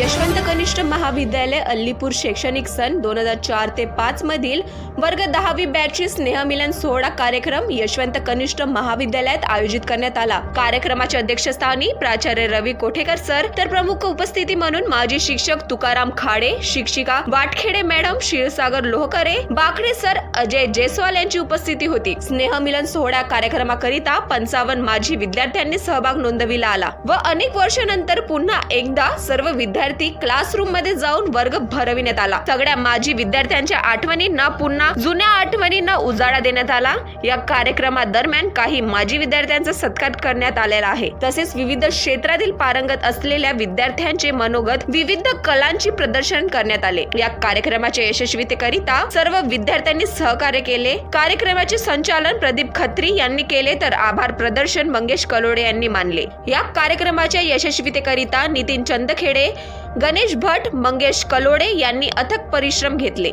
यशवंत कनिष्ठ महाविद्यालय अल्लीपूर शैक्षणिक सन दोन हजार चार ते पाच मधील वर्ग दहावी बॅचची स्नेहमिलन सोहळा कार्यक्रम यशवंत कनिष्ठ महाविद्यालयात आयोजित करण्यात आला. कार्यक्रमाच्या अध्यक्षस्थानी प्राचार्य रवी कोठेकर सर तर प्रमुख उपस्थिती म्हणून माजी शिक्षक तुकाराम खाडे शिक्षिका वाटखेडे मॅडम क्षीरसागर लोहकरे बाकडे सर अजय जयस्वाल यांची उपस्थिती होती. स्नेहमिलन सोहळा कार्यक्रमाकरिता पंचावन्न माजी विद्यार्थ्यांनी सहभाग नोंदविला आला व अनेक वर्षानंतर पुन्हा एकदा सर्व विद्यार्थी क्लासरूममध्ये जाऊन वर्ग भरविण्यात आला. सगळ्या माजी विद्यार्थ्यांच्या आठवणींना पुन्हा जुन्या आठवणींना उजाळा देण्यात आला. या कार्यक्रमादरम्यान काही माजी विद्यार्थ्यांचा सत्कार करण्यात आलेला आहे. तसेच विविध क्षेत्रातील पारंगत असलेल्या विद्यार्थ्यांचे मनोगत विविध कलांची प्रदर्शन करण्यात आले. या कार्यक्रमाच्या यशस्वीतेकरिता सर्व विद्यार्थ्यांनी सहकार्य केले. कार्यक्रमाचे संचालन प्रदीप खत्री यांनी केले तर आभार प्रदर्शन मंगेश कलोडे यांनी मानले. या कार्यक्रमाच्या यशस्वीतेकरिता नितीन चंदखेडे गणेश भट मंगेश कलोडे यांनी अथक परिश्रम घेतले.